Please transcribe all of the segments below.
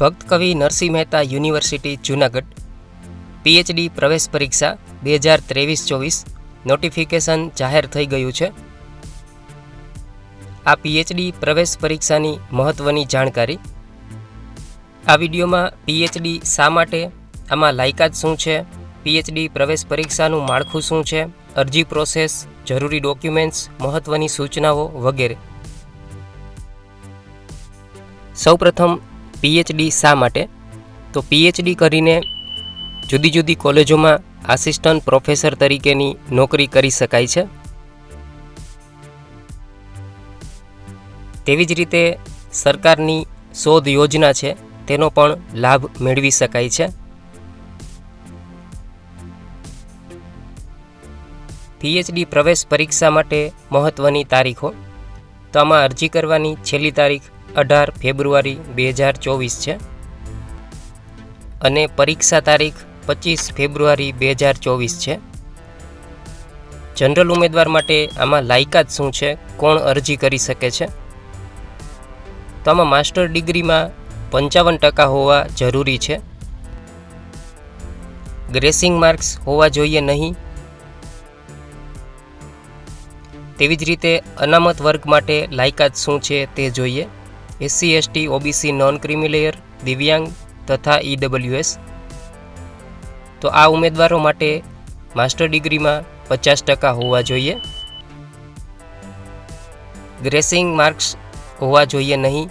ભક્ત કવિ Narsinh Mehta university, Junagadh. PhD પ્રવેશ પરીક્ષા બે હજાર ત્રેવીસ ચોવીસ નોટિફિકેશન જાહેર થઈ ગયું છે. આ પીએચડી પ્રવેશ પરીક્ષાની મહત્ત્વની જાણકારી. આ વિડીયોમાં પીએચડી શા માટે, આમાં લાયકાત શું છે પીએચડી પ્રવેશ પરીક્ષાનું માળખું શું છે, અરજી પ્રોસેસ જરૂરી ડોક્યુમેન્ટ્સ મહત્ત્વની સૂચનાઓ વગેરે. સૌપ્રથમ પીએચડી શા માટે? તો પીએચડી કરીને જુદી જુદી કોલેજોમાં આસિસ્ટન્ટ પ્રોફેસર તરીકેની નોકરી કરી શકાય છે. તેવી જ રીતે સરકારની શોધ યોજના છે, તેનો પણ લાભ મેળવી શકાય છે. પીએચડી પ્રવેશ પરીક્ષા માટે મહત્ત્વની તારીખો. તો આમાં અરજી કરવાની છેલ્લી તારીખ અઢાર ફેબ્રુઆરી બે હજાર ચોવીસ છે અને પરીક્ષા તારીખ પચીસ ફેબ્રુઆરી બે હજાર ચોવીસ છે. જનરલ ઉમેદવાર માટે આમાં લાયકાત શું છે? કોણ અરજી કરી શકે છે? તો આમાં માસ્ટર ડિગ્રીમાં પંચાવન ટકા હોવા જરૂરી છે. ગ્રેસિંગ માર્ક્સ હોવા જોઈએ નહીં. તેવી જ રીતે અનામત વર્ગ માટે લાયકાત શું છે તે જોઈએ. SC, ST, OBC non creamy layer દિવ્યાંગ તથા ઈડબ્લ્યુએસ તો આ ઉમેદવારો માટે માસ્ટર ડિગ્રીમાં પચાસ ટકા હોવા જોઈએ. ગ્રેસિંગ માર્ક્સ હોવા જોઈએ નહીં.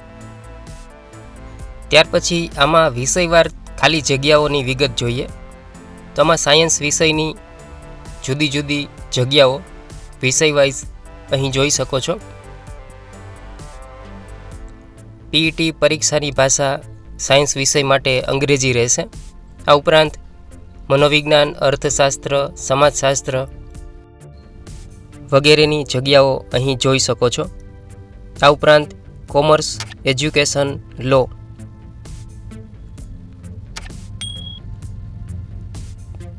ત્યાર પછી આમાં વિષયવાર ખાલી જગ્યાઓની વિગત જોઈએ. તો આમાં સાયન્સ વિષયની જુદી જુદી જગ્યાઓ વિષય વાઇઝ અહીં જોઈ શકો છો. પીઈટી પરીક્ષાની ભાષા સાયન્સ વિષય માટે અંગ્રેજી રહેશે. આ ઉપરાંત મનોવિજ્ઞાન, અર્થશાસ્ત્ર, સમાજશાસ્ત્ર વગેરેની જગ્યાઓ અહીં જોઈ શકો છો. આ ઉપરાંત કોમર્સ, એજ્યુકેશન, લો.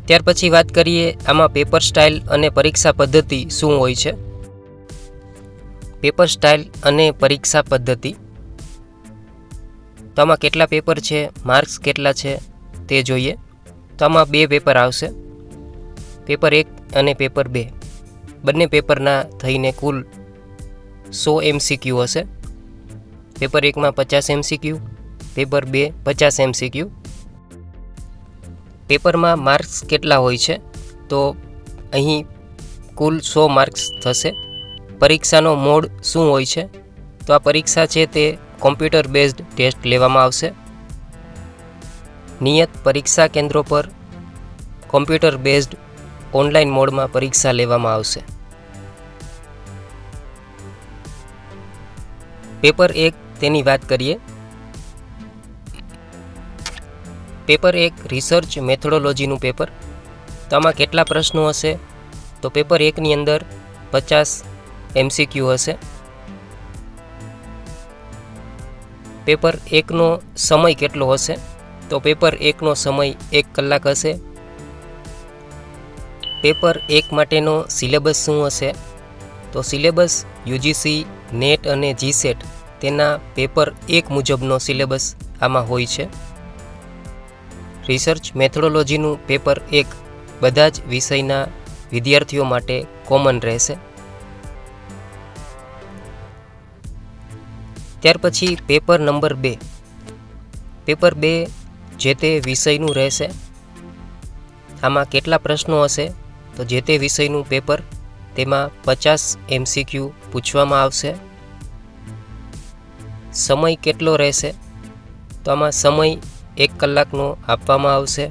ત્યાર પછી વાત કરીએ આમાં પેપર સ્ટાઇલ અને પરીક્ષા પદ્ધતિ શું હોય છે. પેપર સ્ટાઇલ અને પરીક્ષા પદ્ધતિ. તો આમાં કેટલા પેપર છે? માર્ક્સ કેટલા છે? તે જોઈએ. તો આમાં બે પેપર આવશે. પેપર એક અને પેપર બે. બંને પેપરના થઈને કુલ સો એમસીક્યુ હશે. પેપર એકમાં પચાસ એમસીક્યુ પેપર બે પચાસ એમસીક્યુ પેપરમાં માર્ક્સ કેટલા હોય છે? તો અહીં કુલ સો માર્ક્સ થશે. પરીક્ષાનો મોડ શું હોય છે? તો આ પરીક્ષા છે તે કોમ્પ્યુટર બેઝડ ટેસ્ટ લેવામાં આવશે. નિયત પરીક્ષા કેન્દ્રો પર કોમ્પ્યુટર બેઝડ ઓનલાઈન મોડમાં પરીક્ષા લેવામાં આવશે. પેપર એક, તેની વાત કરીએ. પેપર એક, રિસર્ચ મેથોડોલોજીનું પેપર. તેમાં કેટલા પ્રશ્નો હશે? તો પેપર એકની અંદર પચાસ એમસીક્યુ હશે. પેપર એકનો સમય કેટલો હશે? તો પેપર એકનો સમય એક કલાક હશે. પેપર એક માટેનો સિલેબસ શું હશે? તો સિલેબસ યુજીસી, નેટ અને જીસેટ તેના પેપર એક મુજબનો સિલેબસ આમાં હોય છે. રિસર્ચ મેથોડોલોજીનું પેપર એક બધા જ વિષયના વિદ્યાર્થીઓ માટે કોમન રહેશે. ત્યાર પછી પેપર નંબર બે. પેપર બે જે તે વિષયનું રહેશે. આમાં કેટલા પ્રશ્નો હશે? તો જે તે વિષયનું પેપર તેમાં પચાસ એમસીક્યુ પૂછવામાં આવશે. સમય કેટલો રહેશે? તો આમાં સમય એક કલાકનો આપવામાં આવશે.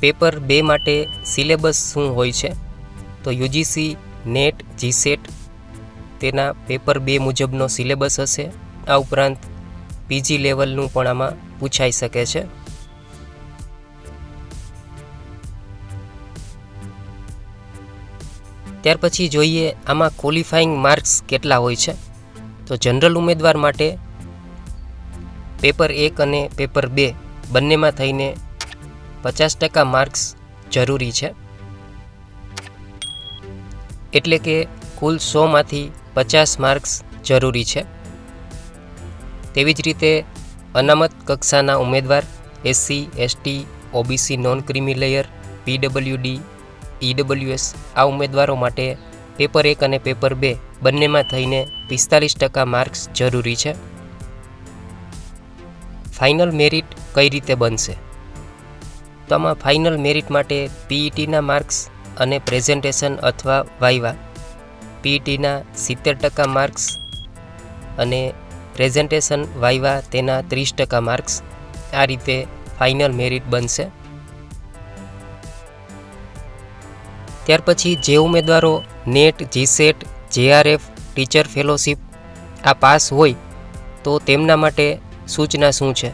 પેપર બે માટે સિલેબસ શું હોય છે? તો યુજીસી, નેટ, જીસેટ તેના પેપર બે મુજબનો સિલેબસ હશે. આ ઉપરાંત પીજી લેવલનું પણ આમાં પૂછાઈ શકે છે. ત્યાર પછી જોઈએ આમાં ક્વોલિફાઈંગ માર્ક્સ કેટલા હોય છે. તો જનરલ ઉમેદવાર માટે પેપર એક અને પેપર બે બંનેમાં થઈને પચાસ ટકા માર્ક્સ જરૂરી છે. એટલે કે કુલ સોમાંથી પચાસ માર્ક્સ જરૂરી છે. તેવી જ રીતે અનામત કક્ષાના ઉમેદવાર, SC, ST, OBC non creamy layer, PWD, EWS આ ઉમેદવારો માટે પેપર એક અને પેપર બે બંનેમાં થઈને પિસ્તાલીસ ટકા માર્ક્સ જરૂરી છે. ફાઇનલ મેરિટ કઈ રીતે બનશે? તો આમાં ફાઇનલ મેરિટ માટે પીઈટીના માર્ક્સ અને પ્રેઝન્ટેશન અથવા વાઇવા પીઈટીના સિત્તેર ટકા માર્ક્સ અને પ્રેઝન્ટેશન વાઇવા તેના ત્રીસ ટકા માર્ક્સ આ રીતે ફાઇનલ મેરિટ બનશે. ત્યાર પછી જે ઉમેદવારો NET, GSET, JRF, teacher fellowship આ પાસ હોય તો તેમના માટે સૂચના શું છે?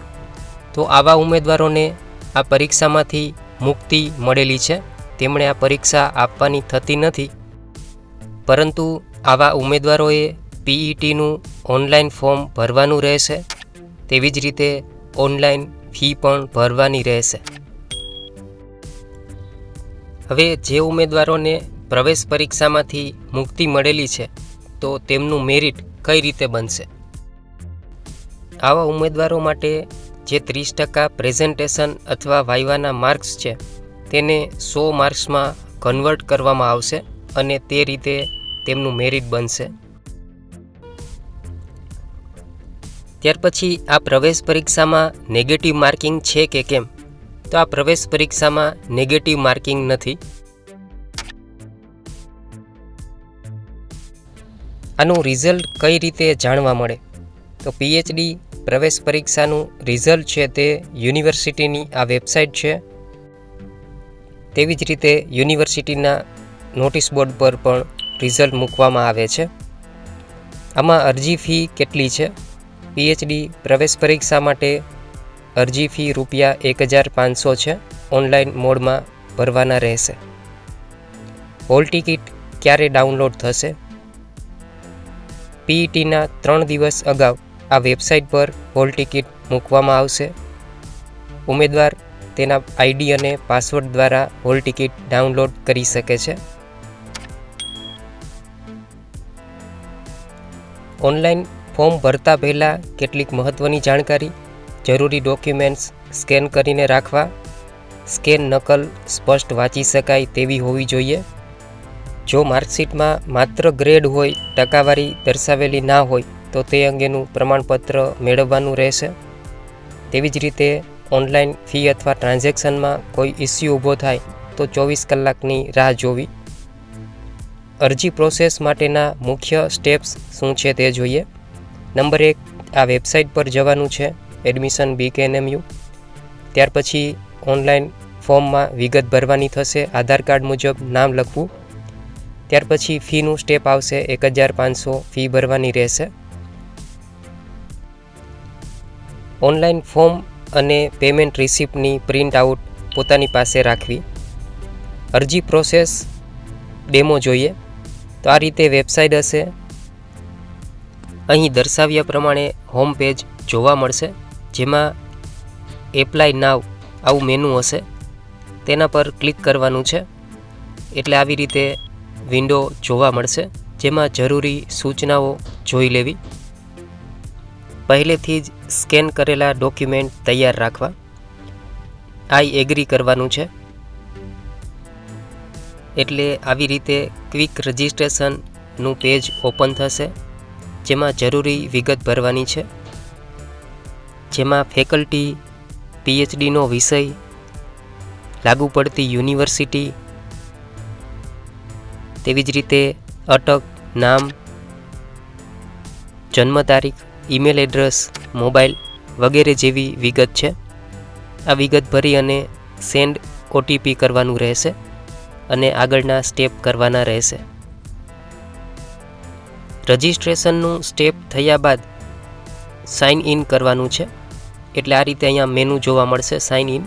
તો આવા ઉમેદવારોને આ પરીક્ષામાંથી મુક્તિ મળેલી છે. તેમણે આ પરીક્ષા આપવાની થતી નથી. પરંતુ આવા ઉમેદવારોએ પીઈટીનું ઓનલાઈન ફોર્મ ભરવાનું રહેશે. તેવી જ રીતે ઓનલાઈન ફી પણ ભરવાની રહેશે. હવે જે ઉમેદવારોને પ્રવેશ પરીક્ષામાંથી મુક્તિ મળેલી છે, તો તેમનું મેરિટ કઈ રીતે બનશે? આવા ઉમેદવારો માટે જે ત્રીસ ટકા પ્રેઝન્ટેશન અથવા વાઇવાના માર્ક્સ છે, તેને સો માર્ક્સમાં કન્વર્ટ કરવામાં આવશે અને તે રીતે તેમનું મેરિટ બનશે. ત્યાર પછી આ પ્રવેશ પરીક્ષામાં નેગેટિવ માર્કિંગ છે કે કેમ? તો આ પ્રવેશ પરીક્ષામાં નેગેટિવ માર્કિંગ નથી. આનું રિઝલ્ટ કઈ રીતે જાણવા મળે? તો પીએચડી પ્રવેશ પરીક્ષાનું રિઝલ્ટ છે તે યુનિવર્સિટીની આ વેબસાઇટ છે. તેવી જ રીતે યુનિવર્સિટીના નોટિસ બોર્ડ પર પણ રિઝલ્ટ મૂકવામાં આવે છે. આમાં અરજી ફી કેટલી છે? પીએચડી પ્રવેશ પરીક્ષા માટે અરજી ફી રૂપિયા એક હજાર પાંચસો છે. ઓનલાઈન મોડમાં ભરવાના રહેશે. હોલ ટિકિટ ક્યારે ડાઉનલોડ થશે? પીઈટીના ત્રણ દિવસ અગાઉ આ વેબસાઇટ પર હોલ ટિકિટ મૂકવામાં આવશે. ઉમેદવાર તેના આઈડી અને પાસવર્ડ દ્વારા હોલ ટિકિટ ડાઉનલોડ કરી શકે છે. ઓનલાઈન ફોર્મ ભરતા પહેલાં કેટલીક મહત્ત્વની જાણકારી, જરૂરી ડોક્યુમેન્ટ્સ સ્કેન કરીને રાખવા, સ્કેન નકલ સ્પષ્ટ વાંચી શકાય તેવી હોવી જોઈએ. જો માર્કશીટમાં માત્ર ગ્રેડ હોય, ટકાવારી દર્શાવેલી ના હોય, તો તે અંગેનું પ્રમાણપત્ર મેળવવાનું રહેશે. તેવી જ રીતે ઓનલાઈન ફી અથવા ટ્રાન્ઝેક્શનમાં કોઈ ઇસ્યુ ઊભો થાય, તો ચોવીસ કલાકની રાહ જોવી. અરજી પ્રોસેસ માટેના મુખ્ય સ્ટેપ્સ શું છે તે જોઈએ. નંબર એક, આ વેબસાઇટ પર જવાનું છે, એડમિશન બીકેએનએમયુ. ત્યાર પછી ઓનલાઈન ફોર્મમાં વિગત ભરવાની થશે, આધાર કાર્ડ મુજબ નામ લખવું. ત્યાર પછી ફીનું સ્ટેપ આવશે, એક હજાર પાંચસો ફી ભરવાની રહેશે. ઓનલાઈન ફોર્મ અને પેમેન્ટ રિસિપ્ટની પ્રિન્ટ આઉટ પોતાની પાસે રાખવી. અરજી પ્રોસેસ ડેમો જોઈએ. તો આ રીતે વેબસાઇટ હશે. અહીં દર્શાવ્યા પ્રમાણે હોમ પેજ જોવા મળશે, જેમાં એપ્લાય નાવ આવું મેનુ હશે. તેના પર ક્લિક કરવાનું છે. એટલે આવી રીતે વિન્ડો જોવા મળશે, જેમાં જરૂરી સૂચનાઓ જોઈ લેવી. પહેલેથી જ સ્કેન કરેલા ડોક્યુમેન્ટ તૈયાર રાખવા. આઈ એગ્રી કરવાનું છે. એટલે આવી રીતે ક્વિક રજિસ્ટ્રેશનનું પેજ ઓપન થશે, જેમાં જરૂરી વિગત ભરવાની છે. જેમાં ફેકલ્ટી, પીએચડીનો વિષય, લાગુ પડતી યુનિવર્સિટી, તેવી જ રીતે અટક નામ, જન્મ તારીખ, ઈમેલ એડ્રેસ, મોબાઈલ વગેરે જેવી વિગત છે. આ વિગત ભરી અને સેન્ડ ઓટીપી કરવાનું રહેશે. અને આગળના સ્ટેપ કરવાના રહેશે. રજિસ્ટ્રેશનનું સ્ટેપ થયા બાદ સાઇન ઇન કરવાનું છે. એટલે આ રીતે અહીંયા મેનુ જોવા મળશે સાઇન ઇન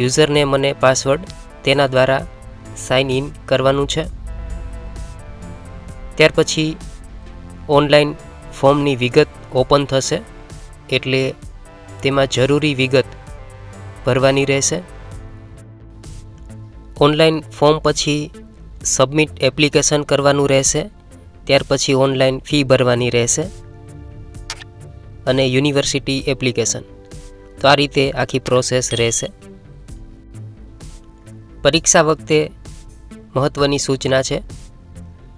યુઝરનેમ અને પાસવર્ડ તેના દ્વારા સાઇન ઇન કરવાનું છે. ત્યાર પછી ઓનલાઈન ફોર્મની વિગત ઓપન થશે, એટલે તેમાં જરૂરી વિગત ભરવાની રહેશે. ઓનલાઈન ફોર્મ પછી સબમિટ એપ્લિકેશન કરવાનું રહેશે. ત્યાર પછી ઓનલાઈન ફી ભરવાની રહેશે. અને યુનિવર્સિટી એપ્લિકેશન. તો આ રીતે આખી પ્રોસેસ રહેશે. પરીક્ષા વખતે મહત્ત્વની સૂચના છે.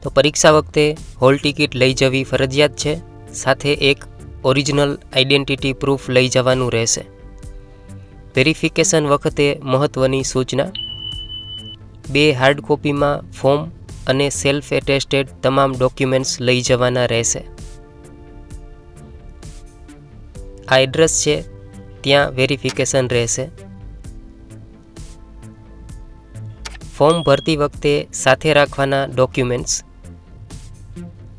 તો પરીક્ષા વખતે હોલ ટિકિટ લઈ જવી ફરજિયાત છે. સાથે એક ઓરિજિનલ આઈડેન્ટિટી પ્રૂફ લઈ જવાનું રહેશે. વેરિફિકેશન વખતે મહત્ત્વની સૂચના. બે હાર્ડ કોપીમાં ફોર્મ અને સેલ્ફ એટેસ્ટેડ તમામ ડોક્યુમેન્ટ્સ લઈ જવાના રહેશે. આ એડ્રેસ છે, ત્યાં વેરિફિકેશન રહેશે. ફોર્મ ભરતી વખતે સાથે રાખવાના ડોક્યુમેન્ટ્સ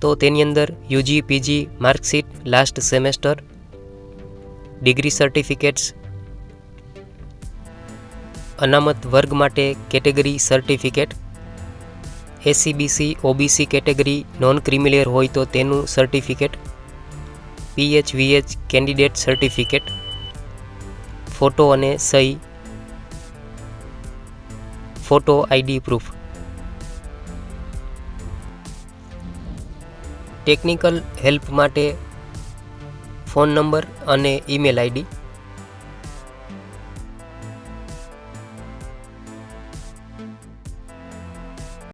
તો તેની અંદર UG PG marksheet last semester degree certificates અનામત વર્ગ માટે category certificate. SEBC OBC category non creamy layer હોય તો તેનું certificate. PHVH candidate certificate photo અને સહી. Photo ID proof technical help માટે ફોન નંબર અને ઈમેલ આઈડી